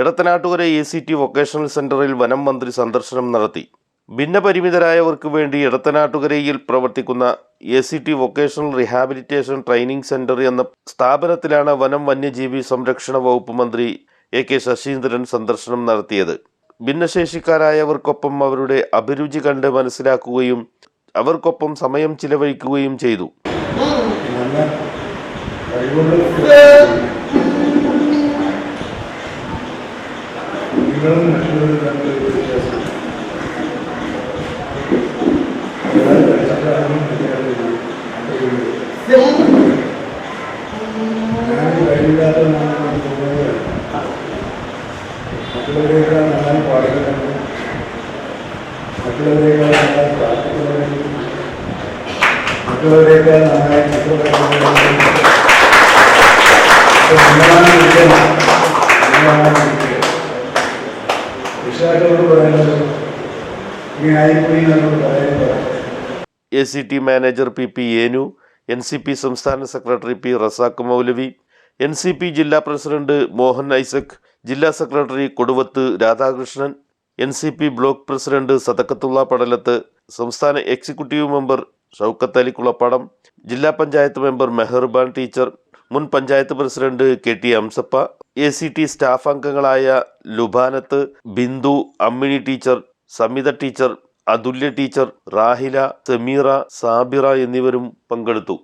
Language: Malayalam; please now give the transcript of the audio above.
Edathanattukara A C T vocational സെന്ററിൽ വനം മന്ത്രി സന്ദർശനം നടത്തി. ഭിന്നപരിമിതരായവർക്ക് വേണ്ടി എടത്തനാട്ടുകരയിൽ പ്രവർത്തിക്കുന്ന A C T vocational rehabilitation training centre എന്ന സ്ഥാപനത്തിലാണ് വനം വന്യജീവി സംരക്ഷണ വകുപ്പ് മന്ത്രി എ കെ ശശീന്ദ്രൻ സന്ദർശനം നടത്തിയത്. ഭിന്നശേഷിക്കാരായവർക്കൊപ്പം അവരുടെ അഭിരുചി കണ്ട് മനസ്സിലാക്കുകയും അവർക്കൊപ്പം സമയം ചിലവഴിക്കുകയും ചെയ്തു. നിങ്ങളും മറ്റുള്ളവരും തമ്മിൽ ഒരു വ്യത്യാസം ഒരാൾ പഠിച്ചിട്ടാണെന്നും മറ്റേയാൾ ഞാൻ കഴിവില്ലാത്തതെന്നാണ് തോന്നുന്നത് മറ്റുള്ളവരെക്കാൾ നന്നായി പാടുന്നുണ്ട് മറ്റുള്ളവരെക്കാൾ നന്നായി പ്രാർത്ഥിക്കുന്നുണ്ട് മറ്റുള്ളവരെക്കാൾ നന്നായി മറ്റുള്ളവരെ A C T manager P P Enu N C P സംസ്ഥാന secretary P Razak Moulavi N C P ജില്ലാ പ്രസിഡന്റ് മോഹൻ ഐസക് ജില്ലാ secretary Koduvath Radhakrishnan N C P block president Sathakathulla Padalath സംസ്ഥാന എക്സിക്യൂട്ടീവ് മെമ്പർ ഷൗക്കത്ത് അലി കുളപ്പാടം ജില്ലാ പഞ്ചായത്ത് മെമ്പർ മെഹർബാൻ ടീച്ചർ മുൻ panchayat president K T Amsappa A C T staff അംഗങ്ങളായ Lubanath Bindu Ammini teacher Samitha teacher Athulya teacher Rahila Sameera Sabira എന്നിവരും പങ്കെടുത്തു.